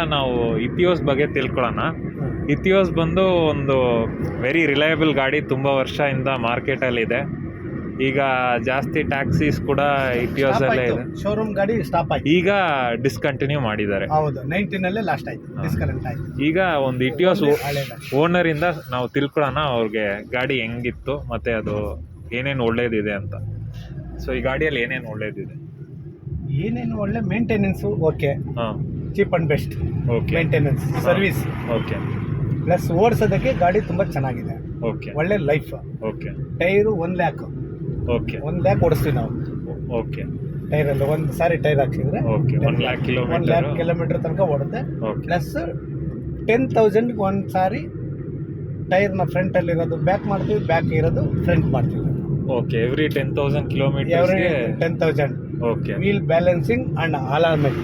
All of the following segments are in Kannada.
ನಾವು ಇಥಿಯೋಸ್ ಬಗ್ಗೆ ತಿಳ್ಕೊಳ್ಳೋಣ. ಇಥಿಯೋಸ್ ಬಂದು ಒಂದು ವೆರಿ ರಿಲಯಬಲ್ ಗಾಡಿ ತುಂಬ ವರ್ಷದಿಂದ ಮಾರ್ಕೆಟಲ್ಲಿ ಇದೆ. ಈಗ ಜಾಸ್ತಿ ಟ್ಯಾಕ್ಸೀಸ್ ಕೂಡ ಇಥಿಯೋಸ್ ಅಲ್ಲೇ ಇದೆ. ಶೋರೂಮ್ ಗಾಡಿ ಸ್ಟಾಪ್ ಆಯ್ತು. ಈಗ ಡಿಸ್ಕಂಟಿನ್ಯೂ ಮಾಡಿದ್ದಾರೆ. ಹೌದು ನೈನ್ಟೀನ್ ಅಲ್ಲೇ ಲಾಸ್ಟ್ ಆಯ್ತು. ಡಿಸ್ಕರೆಂಟ್ ಆಯ್ತು. ಈಗ ಒಂದು ಇಟಿಯೋಸ್ ಓನರ್ ಇಂದ ನಾವು ತಿಳ್ಕೊಳ್ಳೋಣ ಅವ್ರಿಗೆ ಗಾಡಿ ಹೆಂಗಿತ್ತು ಮತ್ತೆ ಅದು ಏನೇನು ಒಳ್ಳೇದಿದೆ ಅಂತ. ಸೊ ಈ ಗಾಡಿಯಲ್ಲಿ ಏನೇನು ಒಳ್ಳೇದಿದೆ? ಏನೇನು ಒಳ್ಳೆ ಮೇಂಟೆನೆನ್ಸು ಓಕೆ ಹಾಂ. Cheap and best okay maintenance service okay plus ಓಡಿಸೋದಕ್ಕೆ ಗಾಡಿ ತುಂಬ ಚೆನ್ನಾಗಿದೆ. ಓಕೆ ಒಳ್ಳೆ life okay tyre one lakh okay one lakh ಓಡಿಸ್ತೀವಿ ನಾವು. ಓಕೆ ಟೈರಲ್ಲಿ ಒಂದು ಸಾರಿ tyre ಹಾಕ್ಸಿದ್ರೆ okay one lakh one lakh kilometre kilometre ತನಕ ಓಡುತ್ತೆ. ಪ್ಲಸ್ ಟೆನ್ ತೌಸಂಡ್ಗೆ ಒಂದು ಸಾರಿ ಟೈರ್ನ ಫ್ರಂಟಲ್ಲಿರೋದು ಬ್ಯಾಕ್ ಮಾಡ್ತೀವಿ ಬ್ಯಾಕ್ ಇರೋದು ಫ್ರಂಟ್ ಮಾಡ್ತೀವಿ. Okay every ten thousand every ಕಿಲೋಮೀಟರ್ಸ್ಗೆ ten thousand okay wheel balancing and alignment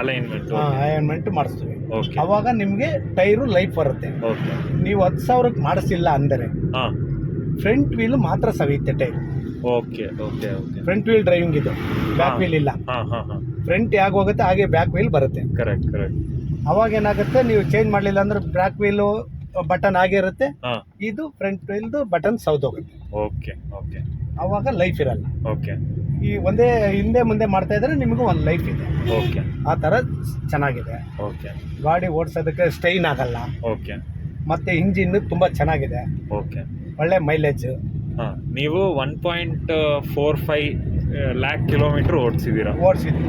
alignment alignment ಮಾಡಿಸ್ತೀವಿ. ಓಕೆ ಅವಾಗ ನಿಮಗೆ ಟೈರು ಲೈಫ್ ಬರುತ್ತೆ. ಓಕೆ ನೀವು ಹತ್ತು ಸಾವಿರಕ್ಕೆ ಮಾಡಿಸಿಲ್ಲ ಅಂದರೆ ಹಾಂ. ಫ್ರಂಟ್ ವೀಲ್ ಮಾತ್ರ ಸವಿಯುತ್ತೆ tyre okay okay okay front wheel driving ಇದು. ಬ್ಯಾಕ್ ವೀಲ್ ಇಲ್ಲ. ಹಾಂ ಹಾಂ ಹಾಂ. ಫ್ರಂಟ್ ಹೇಗೆ ಹೋಗುತ್ತೆ ಹಾಗೆ ಬ್ಯಾಕ್ ವೀಲ್ ಬರುತ್ತೆ. ಕರೆಕ್ಟ್ ಕರೆಕ್ಟ್ ಅವಾಗ ಏನಾಗುತ್ತೆ ನೀವು ಚೇಂಜ್ ಮಾಡಲಿಲ್ಲ ಅಂದ್ರೆ ಬ್ಯಾಕ್ ವೀಲು ಬಟನ್ ಆಗಿರುತ್ತೆ. ಇದು ಫ್ರಂಟ್ ವೀಲ್ದು ಬಟನ್ ಸೌದೋಗುತ್ತೆ ಓಕೆ ಓಕೆ. ಅವಾಗ ಲೈಫ್ ಇರಲ್ಲ. ಓಕೆ. ಈ ಒಂದೇ ಹಿಂದೆ ಮುಂದೆ ಮಾಡ್ತಾ ಇದ್ರೆ ನಿಮಗೂ ಒಂದು ಲೈಫ್ ಇದೆ. ಓಕೆ. ಆ ಥರ ಚೆನ್ನಾಗಿದೆ. ಓಕೆ. ಗಾಡಿ ಓಡಿಸೋದಕ್ಕೆ ಸ್ಟೈನ್ ಆಗಲ್ಲ. ಓಕೆ. ಮತ್ತೆ ಇಂಜಿನ್ ತುಂಬ ಚೆನ್ನಾಗಿದೆ. ಓಕೆ. ಒಳ್ಳೆ ಮೈಲೇಜ್ ಹಾಂ ನೀವು one point four five lakh kilometre ಓಡಿಸಿದ್ದೀರಾ? ಓಡಿಸಿದ್ವಿ.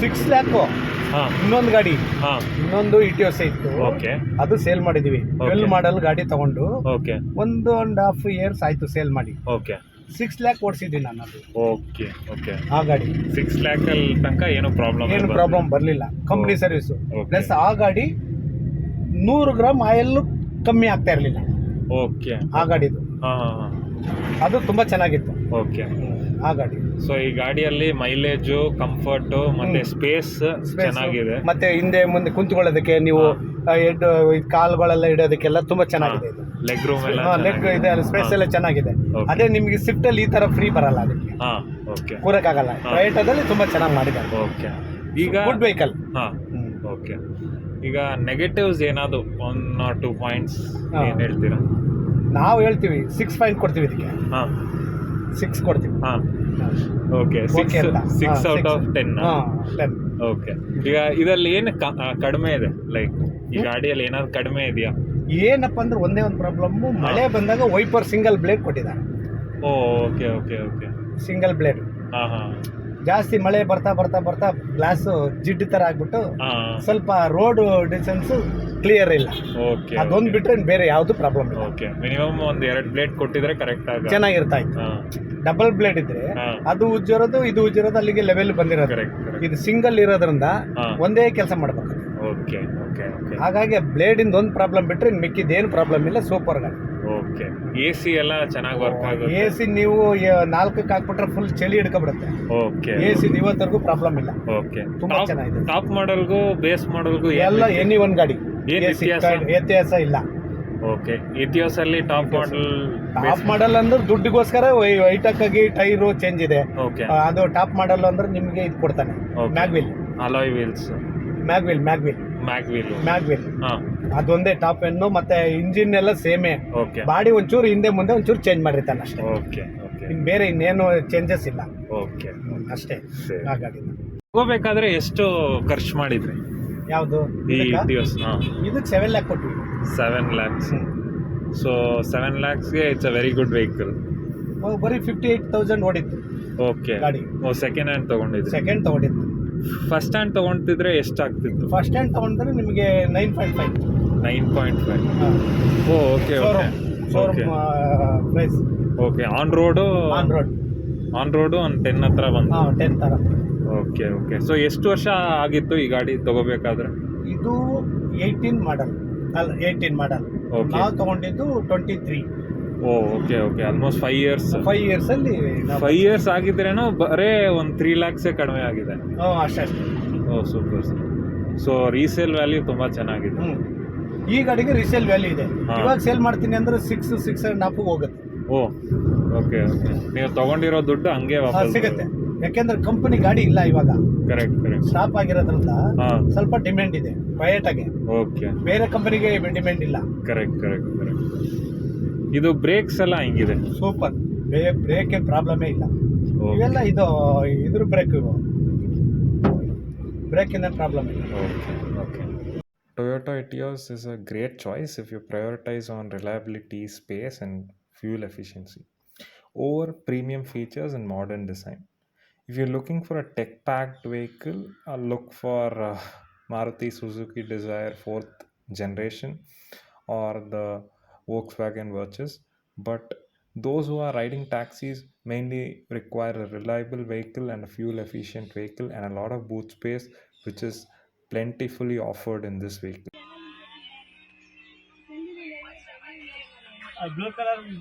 ಸಿಕ್ಸ್ ಲ್ಯಾಕು ಹಾಂ. ಇನ್ನೊಂದು ಗಾಡಿ. ಹಾಂ. ಇನ್ನೊಂದು ಇಟಿಯೋಸ್ ಇತ್ತು. ಓಕೆ. ಅದು ಸೇಲ್ ಮಾಡಿದ್ವಿ. ಟ್ವೆಲ್ ಮಾಡಲ್ ಗಾಡಿ ತಗೊಂಡು ಓಕೆ. ಒಂದು ಅಂಡ್ ಹಾಫ್ ಇಯರ್ಸ್ ಆಯ್ತು ಸೇಲ್ ಮಾಡಿ. ಓಕೆ. ಸಿಕ್ಸ್ ಲ್ಯಾಕ್ ಓಡಿಸಿದ್ದೀನಿ ನಾನು ಅದು. Okay okay. ಆ ಗಾಡಿ. ಸಿಕ್ಸ್ ಲ್ಯಾಕಲ್ಲಿ ತನಕ ಏನು ಪ್ರಾಬ್ಲಮ್ ಏನು ಪ್ರಾಬ್ಲಮ್ ಬರಲಿಲ್ಲ? ಕಂಪ್ನಿ. ಸರ್ವಿಸು ಪ್ಲಸ್ ಆ ಗಾಡಿ ನೂರು ಗ್ರಾಮ್ ಆಯಿಲ್ ಕಮ್ಮಿ ಆಗ್ತಾ ಇರಲಿಲ್ಲ. ಓಕೆ. ಆ ಗಾಡಿದು. ಹಾಂ. ಅದು ತುಂಬ ಚೆನ್ನಾಗಿತ್ತು. ಓಕೆ. ಆ ಗಾಡಿ. ಸೊ ಈ ಗಾಡಿಯಲ್ಲಿ ಮೈಲೇಜು ಕಂಫರ್ಟು ಮತ್ತೆ ಸ್ಪೇಸ್ ಚೆನ್ನಾಗಿದೆ. ಮತ್ತೆ ಹಿಂದೆ ಮುಂದೆ ಕುಂತ್ಕೊಳ್ಳೋದಕ್ಕೆ ನೀವು ಎಡ್ ಕಾಲುಗಳೆಲ್ಲ ಇಡೋದಕ್ಕೆಲ್ಲ ತುಂಬಾ ಚೆನ್ನಾಗಿದೆ ಇದು. ಲೆಗ್ ರೂಮ್ ಎಲ್ಲ ಲೆಗ್ ಇದೆ ಸ್ಪೇಸ್ ಎಲ್ಲ ಚೆನ್ನಾಗಿದೆ. Okay. ಅದೇ ನಿಮಗೆ ಸ್ವಿಫ್ಟ್ ಅಲ್ಲಿ ಈ ತರ ಫ್ರೀ ಬರಲ್ಲ ಅದಕ್ಕೆ. ಹಾಂ ಓಕೆ ಕೂರಕ್ಕಾಗಲ್ಲ. ಹಾ. ಟೊಯೋಟಾದಲ್ಲಿ ತುಂಬಾ ಚೆನ್ನಾಗಿ ಮಾಡಿದ್ದಾರೆ. ಓಕೆ ಈಗ ಗುಡ್ ವೆಹಿಕಲ್ ಹಾಂ ಓಕೆ ಈಗ ನೆಗೆಟಿವ್ಸ್ ಏನಾದ್ರು ಒನ್ ಆರ್ ಟೂ ಪಾಯಿಂಟ್ಸ್ ಹಾ. ಏನು ಹೇಳ್ತೀರಾ? ನಾವು ಹೇಳ್ತೀವಿ ಸಿಕ್ಸ್ ಪಾಯಿಂಟ್ ಕೊಡ್ತೀವಿ ಇದಕ್ಕೆ. ಹಾಂ. ಸಿಕ್ಸ್ ಕೊಡ್ತೀವಿ. ಹಾಂ. Okay six. Six out of ten okay ಈಗ ಇದರಲ್ಲಿ ಏನು ಕಡಿಮೆ ಇದೆ? ಲೈಕ್ ಈ ಗಾಡಿಯಲ್ಲಿ ಏನಾದ್ರು ಕಡಿಮೆ ಇದೆಯಾ? ಏನಪ್ಪ ಅಂದ್ರೆ ಒಂದೇ ಒಂದು ಪ್ರಾಬ್ಲಮ್ ಮಳೆ ಬಂದಾಗ ವೈಪರ್ ಸಿಂಗಲ್ ಬ್ಲೇಡ್ ಕೊಟ್ಟಿದ್ದಾರೆ. ಓ okay okay okay single blade ಜಾಸ್ತಿ ಮಳೆ ಬರ್ತಾ ಬರ್ತಾ ಬರ್ತಾ ಗ್ಲಾಸ್ ಜಿಡ್ಡು ತರ ಆಗ್ಬಿಟ್ಟು ಸ್ವಲ್ಪ ರೋಡ್ ಡಿಸ್ಟೆನ್ಸ್ ಕ್ಲಿಯರ್ ಇಲ್ಲ. ಓಕೆ ಅದೊಂದು ಬಿಟ್ರೆ ಬೇರೆ ಯಾವ್ದು ಪ್ರಾಬ್ಲಮ್ ಇಲ್ಲ. ಓಕೆ ಮಿನಿಮಮ್ ಒಂದು ಎರಡು ಪ್ಲೇಟ್ ಕೊಟ್ಟಿದ್ರೆ ಕರೆಕ್ಟ್ ಆಗ ಚೆನ್ನಾಗಿರ್ತಾ ಇತ್ತು. ಡಬಲ್ ಬ್ಲೇಡ್ ಇದ್ರೆ ಅದು ಉಜ್ಜಿರೋದು ಇದು ಉಜ್ಜಿರೋದು ಅಲ್ಲಿಗೆ ಲೆವೆಲ್ ಬಂದಿರೋದು. ಇದು ಸಿಂಗಲ್ ಇರೋದ್ರಿಂದ ಒಂದೇ ಕೆಲಸ ಮಾಡ್ಬೇಕು. ಓಕೆ ಓಕೆ ಹಾಗಾಗಿ ಬ್ಲೇಡ್ ಇಂದ ಒಂದು ಪ್ರಾಬ್ಲಮ್ ಬಿಟ್ರೆ ಮಿಕ್ಕಿದ ಏನು ಪ್ರಾಬ್ಲಮ್ ಇಲ್ಲ ಸೂಪರ್ ಗಾಡಿ. ಓಕೆ ಎ ಸಿ ಎಲ್ಲ ಚೆನ್ನಾಗಿ ವರ್ಕ್ ಆಗುತ್ತೆ. ಎ ಸಿ ನೀವು ನಾಲ್ಕಕ್ಕೆ ಹಾಕ್ಬಿಟ್ರೆ ಫುಲ್ ಚಳಿ ಹಿಡ್ಕೊಬಿಡುತ್ತೆ. ಓಕೆ ಎ ಸಿ ಇವತ್ತರೆಗೂ ಪ್ರಾಬ್ಲಮ್ ಇಲ್ಲ. ಓಕೆ ತುಂಬಾ ಚೆನ್ನಾಗಿದೆ. ಟಾಪ್ ಮಾಡಲ್ಗೂ ಬೇಸ್ ಮಾಡಲ್ಗೂ ಎಲ್ಲ ಎನಿ ಒನ್ ಗಾಡಿ. ಏನು ವ್ಯತ್ಯಾಸ? ಇಲ್ಲ. ಓಕೆ ಇತಿಹಾಸ. ಅಲ್ಲಿ ಟಾಪ್ ಮಾಡಲ್ ಟಾಪ್ ಮಾಡಲ್ ಅಂದ್ರೆ ದುಡ್ಡಿಗೋಸ್ಕರ ವೈಟಕ್ ಆಗಿ ಟೈರು ಚೇಂಜ್ ಇದೆ. ಓಕೆ ಅದು ಟಾಪ್ ಮಾಡಲ್ ಅಂದ್ರೆ ನಿಮಗೆ ಇದು ಕೊಡ್ತಾನೆ. Mag wheel alloy wheels mag wheel mag wheel mag wheel mag wheel ಹಾಂ. ಅದೊಂದೇ ಟಾಪ್ ಎನ್ನು ಮತ್ತೆ ಇಂಜಿನ್ ಎಲ್ಲ ಸೇಮೇ ಓಕೆ ಬಾಡಿ ಒಂಚೂರು ಹಿಂದೆ ಮುಂದೆ ಒಂಚೂರು ಚೇಂಜ್ ಮಾಡಿರ್ತಾನೆ ಅಷ್ಟೇ. ಓಕೆ ಓಕೆ ಇನ್ ಬೇರೆ ಇನ್ನೇನು ಚೇಂಜಸ್ ಇಲ್ಲ. ಓಕೆ ಅಷ್ಟೇ. ಸರಿ. ಆ ಎಷ್ಟು ಖರ್ಚು ಮಾಡಿದ್ರಿ? ಯಾವುದು? ಈ ದಿವಸ ಇದು ಇದಕ್ಕೆ ಸೆವೆನ್ ಲ್ಯಾಕ್ ಕೊಟ್ವಿ. Seven lakhs so seven ಲ್ಯಾಕ್ಸ್ಗೆ it's a very good vehicle ಓ, ಬರೀ ಫಿಫ್ಟಿ ಏಟ್ ತೌಸಂಡ್ ಓಡಿತ್ತು ಓಕೆ ಗಾಡಿ. ಓ ಸೆಕೆಂಡ್ ಹ್ಯಾಂಡ್ ತಗೊಂಡಿದ್ರಿ. ಸೆಕೆಂಡ್ ತಗೊಂಡಿದ್ದು. ಫಸ್ಟ್ ಹ್ಯಾಂಡ್ ತೊಗೊಳ್ತಿದ್ರೆ ಎಷ್ಟಾಗ್ತಿತ್ತು? ಫಸ್ಟ್ ಹ್ಯಾಂಡ್ ತೊಗೊಂಡ್ರೆ ನಿಮಗೆ nine point five nine point five O okay okay okay price okay on road on road on road ಒಂದು ಟೆನ್ ಹತ್ರ ಬಂದು ಹಾಂ ಟೆನ್ ಥರ ಓಕೆ ಓಕೆ ಸೊ ಎಷ್ಟು ವರ್ಷ ಆಗಿತ್ತು ಈ ಗಾಡಿ ತಗೋಬೇಕಾದ್ರೆ? ಇದು ಏಯ್ಟೀನ್ ಮಾಡಲ್ ಅಲ್ಲ ಏಯ್ಟೀನ್ ಮಾಡಲ್. ನಾವು ತಗೊಂಡಿದ್ದು ಟ್ವೆಂಟಿ ತ್ರೀ ಓ okay okay almost five years five ಇಯರ್ಸಲ್ಲಿ five years ಆಗಿದ್ರೇನು ಬರೇ ಒಂದು ತ್ರೀ ಲ್ಯಾಕ್ಸೇ ಕಡಿಮೆ ಆಗಿದೆ. ಓ ಅಷ್ಟೇ ಅಷ್ಟೇ. ಓ ಸೂಪರ್ ಸೊ ರೀಸೇಲ್ ವ್ಯಾಲ್ಯೂ ತುಂಬ ಚೆನ್ನಾಗಿದೆ. ಈ ಗಾಡಿಗೆ ರೀಸೇಲ್ ವ್ಯಾಲ್ಯೂ ಇದೆ. ಹಾ. ಇವಾಗ ಸೇಲ್ ಮಾಡ್ತೀನಿ ಅಂದ್ರೆ ಸಿಕ್ಸ್ ಸಿಕ್ಸ್ ಆ್ಯಂಡ್ ಹಾಫ್ ಹೋಗುತ್ತೆ. ಓ ಓಕೆ ಓಕೆ ನೀವು ತಗೊಂಡಿರೋ ದುಡ್ಡು ಹಂಗೆ ಹಾ, ವಾಪಸ್ ಸಿಗುತ್ತೆ. ಯಾಕೆಂದ್ರೆ ಕಂಪನಿ ಗಾಡಿ ಇಲ್ಲ ಇವಾಗ. ಕರೆಕ್ಟ್ ಕರೆಕ್ಟ್ ಸ್ಟಾಪ್ ಆಗಿರೋದ್ರಿಂದ ಹಾಂ. ಸ್ವಲ್ಪ ಡಿಮ್ಯಾಂಡ್ ಇದೆ ಟೊಯೋಟಾಗೆ ಓಕೆ ಬೇರೆ ಕಂಪನಿಗೆ ಡಿಮ್ಯಾಂಡ್ ಇಲ್ಲ. ಕರೆಕ್ಟ್ ಕರೆಕ್ಟ್ ಕರೆಕ್ಟ್ ಇದು ಬ್ರೇಕ್ಸ್ ಎಲ್ಲ ಹಿಂಗಿದೆ ಸೂಪರ್ ಬ್ರೇಕ್ ಏನ್ ಪ್ರಾಬ್ಲಮೇ ಇಲ್ಲ Okay. ಇವೆಲ್ಲ ಇದು ಇದ್ರ ಬ್ರೇಕ್ ಇವು ಬ್ರೇಕ್ ಇಂದ ಪ್ರಾಬ್ಲಮ್ ಇಲ್ಲ Okay, okay. Toyota Etios is a great choice if you prioritize on reliability, space, and fuel efficiency over premium features and modern design. If you're looking for a tech packed vehicle, uh, look for uh, Maruti Suzuki Desire 4th generation or the Volkswagen watches. but those who are riding taxis mainly require a reliable vehicle and a fuel efficient vehicle and a lot of boot space which is plentifully offered in this vehicle.